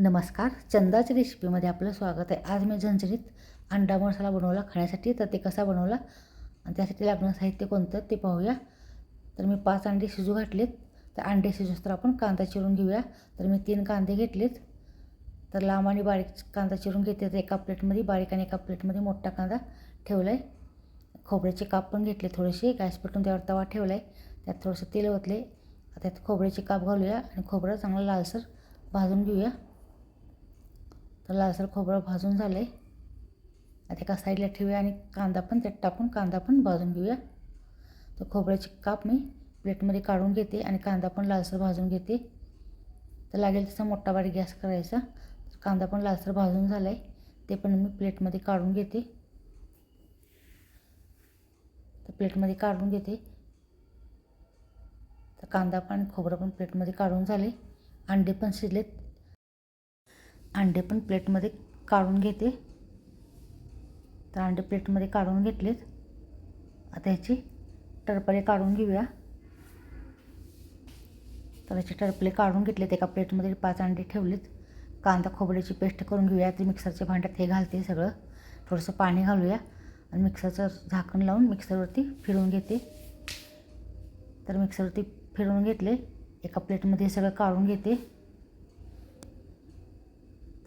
नमस्कार. चंदाच्या रेसिपीमध्ये आपलं स्वागत आहे. आज मी झणझणीत अंडा मसाला बनवला खाण्यासाठी. तर ते कसा बनवला आणि त्यासाठी लागणारं साहित्य कोणतं ते पाहूया. तर मी पाच अंडे शिजू घातलेत. तर अंडे शिजूस तर आपण कांदा चिरून घेऊया. तर मी तीन कांदे घेतलेत. तर लांब आणि बारीक कांदा चिरून घेते तर एका प्लेटमध्ये बारीक आणि एका प्लेटमध्ये मोठा कांदा ठेवला आहे खोबऱ्याचे काप पण घेतले थोडेसे. गॅस पेटून त्यावर तवा ठेवला आहे त्यात थोडंसं तेल ओतले त्यात खोबऱ्याचे काप घालूया आणि खोबरं चांगलं लालसर भाजून घेऊया. तर लालसर खोबरं भाजून झालं आहे आता एका साईडला ठेवूया आणि कांदा पण त्यात टाकून कांदा पण भाजून घेऊया. तर खोबऱ्याची काप मी प्लेटमध्ये काढून घेते आणि कांदा पण लालसर भाजून घेते. तर लागेल तसा मोठा बारीक गॅस करायचा. तर कांदा पण लालसर भाजून झाला आहे ते पण मी प्लेटमध्ये काढून घेते. तर प्लेटमध्ये काढून घेते. तर कांदा पण खोबरं पण प्लेटमध्ये काढून झाले अंडे पण शिजलेत अंडे पण प्लेटमध्ये काढून घेते. तर अंडे प्लेटमध्ये काढून घेतलेत. आता ह्याची टरपले काढून घेऊया. तर ह्याचे टरपले काढून घेतलेत. एका प्लेटमध्ये पाच अंडे ठेवलेत. कांदा खोबऱ्याची पेस्ट करून घेऊया. ते मिक्सरच्या भांड्यात हे घालते सगळं. थोडंसं पाणी घालूया. आणि मिक्सरचं झाकण लावून मिक्सरवरती फिरवून घेते. तर मिक्सरवरती फिरवून घेतले. एका प्लेटमध्ये हे सगळं काढून घेते.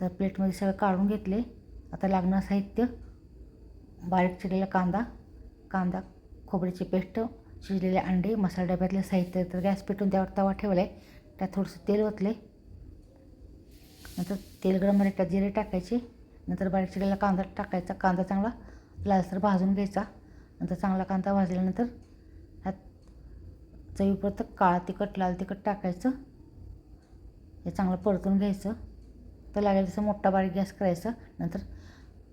तर प्लेटमध्ये सगळं काढून घेतले. आता लागणार साहित्य बारीक चिरलेला कांदा कांदा खोबऱ्याची पेस्ट शिजलेले अंडे मसाला डब्यातले साहित्य तर गॅस पेटून त्यावर तवा ठेवला आहे त्यात थोडंसं तेल ओतले. नंतर तेल गरम त्यात जिरे टाकायचे. नंतर बारीक चिरलेला कांदा टाकायचा. कांदा चांगला लालसर भाजून घ्यायचा. नंतर चांगला कांदा भाजल्यानंतर ह्यात चवीपुरतं काळा तिखट लाल तिखट टाकायचं. हे चांगलं परतून घ्यायचं. तर लागेल तसं मोठा बारीक गॅस करायचा. नंतर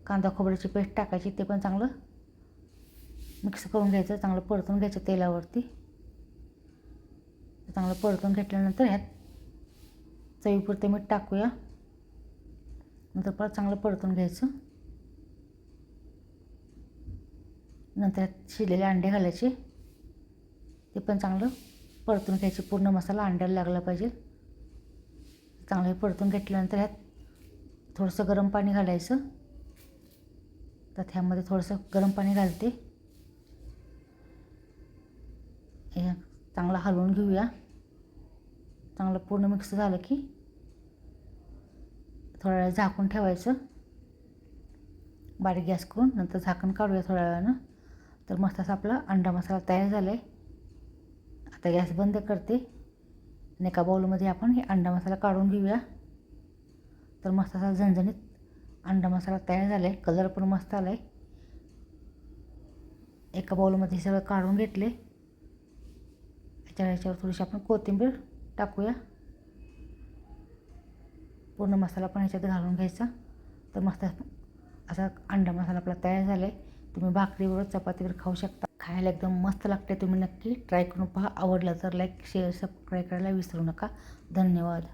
कांदा खोबऱ्याची पेस्ट टाकायची ते पण चांगलं मिक्स करून घ्यायचं. चांगलं परतून घ्यायचं तेलावरती. चांगलं परतून घेतल्यानंतर ह्यात चवीपुरते मीठ टाकूया. नंतर परत चांगलं परतून घ्यायचं. नंतर ह्यात शिजलेले अंडे घालायचे. ते पण चांगलं परतून घ्यायचे. पूर्ण मसाला अंड्याला लागला पाहिजे. चांगलं परतून घेतल्यानंतर ह्यात थोडंसं गरम पाणी घालायचं. तर ह्यामध्ये थोडंसं गरम पाणी घालते. हे चांगलं हलवून घेऊया. चांगलं पूर्ण मिक्स झालं की थोड्या वेळ झाकून ठेवायचं. बारीक गॅस करून नंतर झाकण काढूया थोड्या वेळानं. तर मस्त असा आपला अंडा मसाला तयार झाला आहे आता गॅस बंद करते. आणि एका बाऊलमध्ये आपण हे अंडा मसाला काढून घेऊया. तर मस्त असा झणझणीत अंडा मसाला तयार झाला आहे कलर पण मस्त आला आहे एका बाऊलमध्ये हे सगळं काढून घेतले. याच्या ह्याच्यावर थोडीशी आपण कोथिंबीर टाकूया. पूर्ण मसाला पण ह्याच्यात घालून घ्यायचा. तर मस्त असा अंडा मसाला आपला तयार झाला आहे तुम्ही भाकरीवर चपातीवर खाऊ शकता. खायला एकदम मस्त लागते तुम्ही नक्की ट्राय करून पहा. आवडलं तर लाईक शेअर सबस्क्राईब करायला विसरू नका. धन्यवाद.